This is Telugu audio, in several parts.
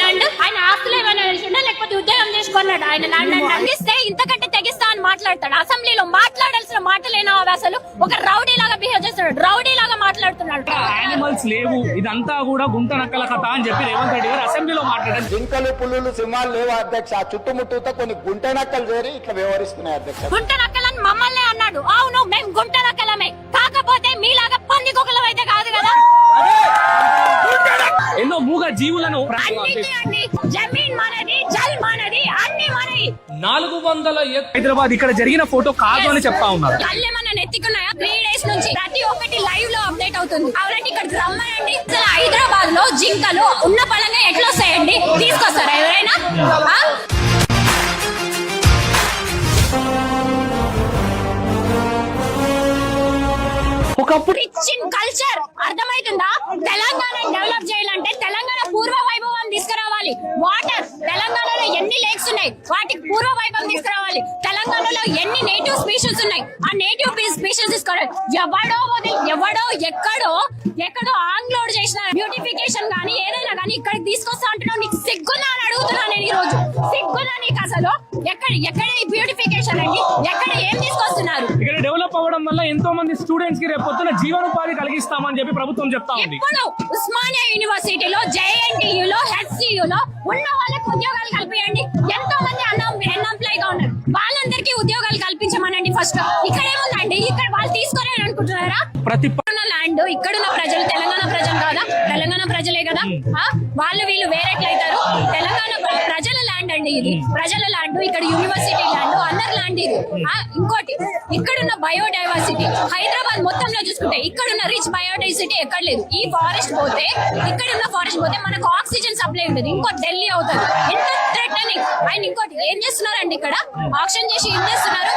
ల్యాండ్ ఆయన ఆస్తులు ఏమైనా తెలిసిండా లేకపోతే ఉద్యోగం చేసుకున్నాడు ఆయన ల్యాండ్ తగ్గిస్తే ఇంతకంటే తెగిస్తా అని మాట్లాడతాడు. అసెంబ్లీలో మాట్లాడాల్సిన మాటలేనా అసలు? ఒక రౌడీ లాగా బిహేవ్ చేస్తున్నాడు. రౌడీ లాగా మాట్లాడుతున్నాడు యానిమల్స్ లేవు. ఇదంతా కూడా గుంట నక్కల కథ అని చెప్పి రేవంత్ రెడ్డి గారు అసెంబ్లీలో మాట్లాడారు. జింకలు పుల్లులు సింహాలు లేవు అధ్యక్ష? చుట్టుముట్టుతో కొన్ని గుంట నక్కలు చేరి ఇట్లా వ్యవహరిస్తున్నాయి అధ్యక్ష. గుంట నక్కలని మమ్మల్ని అన్నాడు. అవును మేము గుంట నక్కలమే. కాకపోతే మీలాగా పంది కుక్కలం అయితే కాదు కదా? ఎన్నో మూగ జీవులను అన్నిటి అండి. జమీన్ మనది జల్ మనది అన్ని మనది నాలుగు వందల హైదరాబాద్ ఇక్కడ జరిగిన ఫోటో కాదు అని చెప్తా ఉన్నారు. త్రీ డేస్ నుంచి ప్రతి ఒక్కటి లైవ్లో అప్డేట్ అవుతుంది. రమ్మనండి. అసలు హైదరాబాద్లో జింకలు ఉన్న పడంగా ఎట్లా వస్తాయండి? తీసుకొస్తారా ఎవరైనా? వాటర్. తెలంగాణలో ఎన్ని లేక్స్ ఉన్నాయి? వాటికి పూర్వ వైభవం తీసుకురావాలి. తెలంగాణలో ఎన్ని నేటివ్ స్పీషీస్ ఉన్నాయి? ఆ నేటివ్ స్పీషీస్ తీసుకోవాలి ఎవడో వదిలి ఎవడో ఎక్కడో ఎక్కడో ఆ రోజు నీకు అసలు ఎక్కడ ఎక్కడ ఈ బ్యూటిఫికేషన్ అండి? ఎక్కడ ఏం తీసుకొస్తున్నారు? ఇక్కడ డెవలప్ అవ్వడం వల్ల ఎంతో మంది స్టూడెంట్స్కి రేపు పొద్దున జీవనోపాధి కలిగిస్తామని చెప్పి ప్రభుత్వం చెప్తా ఉంది. ఇప్పుడు ఉస్మానియా యూనివర్సిటీలో జేఎన్టీయులో హెచ్సియులో ఉన్న వాళ్ళకి ఉద్యోగాలు కల్పించండి ఎంతో మంది అన్ఎంప్లాయ్గా ఉన్నారు. వాళ్ళందరికీ ఉద్యోగాలు కల్పించమనండి ఫస్ట్ ఇక్కడ ఏముందండి ఇక్కడ వాళ్ళు తీసుకోరే అనుకుంటున్నారా? ప్రతి ల్యాండ్ ఇక్కడున్న ప్రజలు తెలంగాణ ప్రజలు కాదా? తెలంగాణ ప్రజలే కదా? వాళ్ళు వీళ్ళు వేరేట్లయితారు తెలంగాణ ఇది. ప్రజల ల్యాండ్ ఇక్కడ యూనివర్సిటీ ల్యాండ్ అందరి ల్యాండ్ ఇది. ఇంకోటి ఇక్కడున్న బయోడైవర్సిటీ. హైదరాబాద్ మొత్తంలో చూసుకుంటే ఇక్కడున్న రిచ్ బయోడైవర్సిటీ ఎక్కడ లేదు. ఈ ఫారెస్ట్ పోతే ఇక్కడున్న ఫారెస్ట్ పోతే మనకు ఆక్సిజన్ సప్లై ఉంటుంది ఇంకోటి ఢిల్లీ అవుతుంది ఎంత థ్రెటనింగ్ ఆయన ఇంకోటి ఏం చేస్తున్నారండి ఇక్కడ? ఆక్షన్ చేసి ఏం చేస్తున్నారు?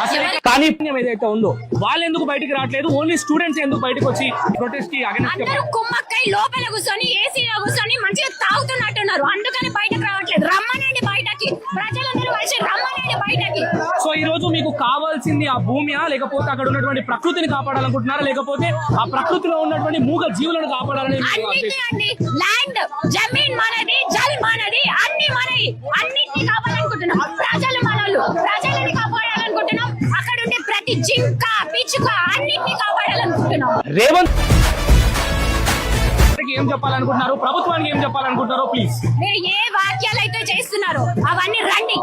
కానీ ఏదైతే ఉందో వాళ్ళు ఎందుకు బయటికి రావట్లేదు? ఓన్లీ స్టూడెంట్స్ ఎందుకు బయటకు వచ్చి ప్రొటెస్ట్కి అందరూ కుమ్మక్కై లోపల కూర్చొని ఏసీలో కూర్చొని మంచిగా తాగుతున్నట్టున్నారు. అందుకని బయటకి. ప్రజలందరూ కలిసి రమ్మనండి బయటకి. సో ఈ రోజు మీకు కావాల్సింది ఆ భూమియా లేకపోతే అక్కడ ఉన్నటువంటి ప్రకృతిని కాపాడాలనుకుంటున్నారా లేకపోతే ఆ ప్రకృతిలో ఉన్నటువంటి మూగ జీవులను కాపాడాలని ల్యాండ్ జమీన్ మనది జల్ మనది అన్ని మనది అన్నిటిని కాపాడాలనుకుంటున్నాం. ప్రజలు మనలు ప్రజలని కాపాడాలనుకుంటున్నాం. అక్కడ ఉండే ప్రతి జింక పిచ్చుక అన్నిటిని కాపాడాలనుకుంటున్నాం. రేవంత్ రెడ్డికి ఏం చెప్పాలనుకుంటున్నారు? ప్రభుత్వానికి ఏం చెప్పాలనుకుంటున్నారో ప్లీజ్ మీరు ఏ వాక్యాలు అయితే చేస్తున్నారో అవన్నీ రండి.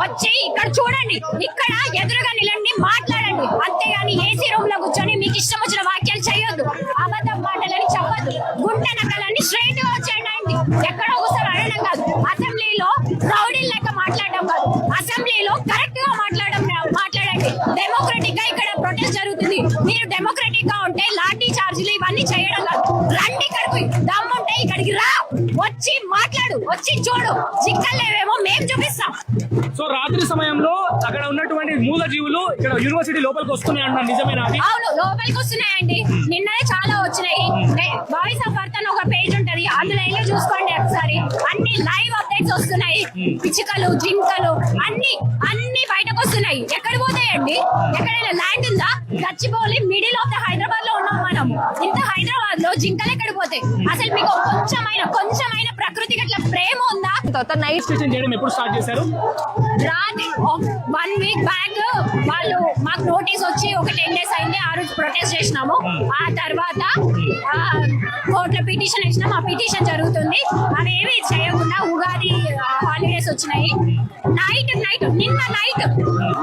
వచ్చి ఇక్కడ చూడండి. ఇక్కడ ఎదురుగా నిలండి మాట్లాడండి. అంతేగాని ఏసీ రూమ్లో కూర్చొని మీకు ఇష్టం వచ్చిన వాక్యాలు చేయొద్దు. అబద్ధం మాటలని చెప్పొద్దు. గుంట నక్కలని స్ట్రైట్గా వచ్చేయండి ఎక్కడో ఒకసారి అడగడం కాదు. అసెంబ్లీలో రౌడీ లెక్క మాట్లాడడం కాదు. అసెంబ్లీలో కరెక్ట్గా మాట్లాడడం మాట్లాడండి. డెమోక్రటిక్గా ఇక్కడ ప్రొటెస్ట్ జరుగుతుంది. మీరు డెమోక్రటిక్గా ఉంటే లాఠీ చార్జీలు ఇవన్నీ చేయడం కాదు. రండి దమ్ముంటే ఇక్కడికి రా. వచ్చి మాట్లాడు. వచ్చి చూడు. చిక్కలేవేమో మేము చూపిస్తాం. సో రాత్రి సమయంలో అక్కడ ఉన్నటువంటి మూల జీవులు ఇక్కడ యూనివర్సిటీ లోపలికి వస్తున్నాయి అంటున్నారు నిజమేనా? అవును లోపలికి వస్తున్నాయండి. నిన్ననే చాలా వచ్చినాయి. వాయిస్ ఆఫ్ అని ఒక పేజ్ ఉంటది అందులో వెళ్ళి చూసుకోండి ఒకసారి. అన్ని లైవ్ అప్డేట్స్ వస్తున్నాయి. పిచ్చుకలు జింకలు అన్ని అన్ని బయటకు వస్తున్నాయి. ఎక్కడ పోతాయండి? ఎక్కడైనా ల్యాండ్ ఉందా? గచ్చిబౌలి మిడిల్ ఆఫ్ ద హైదరాబాద్లో ఉన్నాం మనం. ఇంత హైదరాబాద్లో జింకలు ఎక్కడ పోతాయి? అసలు మీకు కొంచెమైన కొంచెమైన ప్రకృతి గట్ల ప్రేమ ఉందా? తర్వాత నైట్ చేయడం ఎప్పుడు స్టార్ట్ చేశారు? రాత్రి వన్ వీక్ బ్యాక్ వాళ్ళు మాకు నోటీస్ వచ్చి ఒక టెన్ డేస్ అయింది. ఆ రోజు ప్రొటెస్ట్ చేసినాము. ఆ తర్వాత కోర్టులో పిటిషన్ ఇచ్చినాం ఆ పిటిషన్ జరుగుతుంది. అవేవి చేయకుండా ఉగాది హాలిడేస్ వచ్చినాయి. నైట్ నైట్ నిన్న నైట్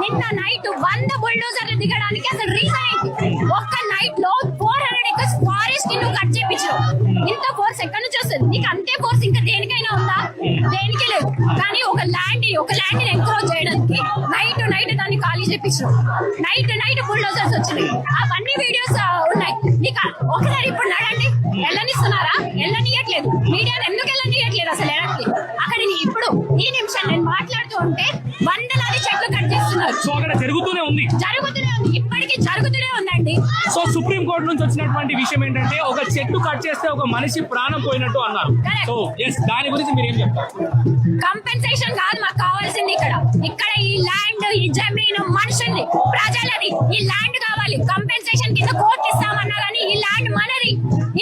నిన్న నైట్ వంద బుల్డోజర్లు దిగడానికి అసలు రీజన్ ఏంటి? ఒక్క నైట్లో ఫోర్ హండ్రెడ్ ఎకర్స్ ఫారెస్ట్ నువ్వు కట్ చేయించడం ఇంత ఫోర్స్ ఎక్కడి నుంచి వస్తుంది? నీకు అంతే ఫోర్స్ ఇంకా దేనికైనా దేనికి లేదు. కానీ ఒక ల్యాండ్ ఒక ల్యాండ్ ఎంక్రోచ్ చేయడానికి నైట్ నైట్ దాన్ని ఖాళీ చేపించడం నైట్ నైట్ బుల్డోజర్స్ వచ్చినాయి. అవన్నీ వీడియోస్ ఉన్నాయి. నీకు ఒకసారి ఇప్పుడు నడండి వెళ్ళనిస్తున్నారా? వెళ్ళనియట్లేదు. మీడియాని ఎందుకు వెళ్ళనియట్లేదు అసలు వెనక్కి అక్కడ నీ- ఇప్పుడు ఈ నిమిషం నేను మాట్లాడుతూ ఉంటే వందలాది చెట్లు కట్ చేస్తున్నారు. జరుగుతూనే ఉంది. ఇప్పటికీ జరుగుతూనే ఉందండి. సో సుప్రీం కోర్టు నుంచి వచ్చినటువంటి విషయం ఏంటంటే ఒక చెట్టు కట్ చేస్తే ఒక మనిషి ప్రాణం పోయినట్టు అన్నారు. సో ఎస్ దాని గురించి మీరు ఏం చెప్తారు? కంపెన్సేషన్ కాదు మాకు కావాల్సింది ఇక్కడ. ఇక్కడ ఈ ల్యాండ్ ఈ జమీను మనుషుల్ని ప్రజలది ఈ ల్యాండ్ కావాలి. కంపెన్సేషన్ కింద కోర్టు ఇస్తామన్నా కానీ ఈ ల్యాండ్ మనది.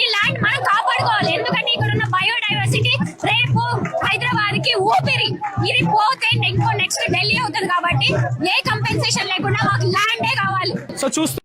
ఈ ల్యాండ్ మనం కాపాడుకోవాలి. ఎందుకంటే ఇక్కడ ఉన్న బయోడైవర్సిటీ రేపు హైదరాబాద్కి ఊపిరి. ఇది పోతే ఇంకో నెక్స్ట్ ఢిల్లీ అవుతుంది కాబట్టి ఏ కంపెన్సేషన్ లేకుండా మాకు ల్యాండే కావాలి సో చూస్తూ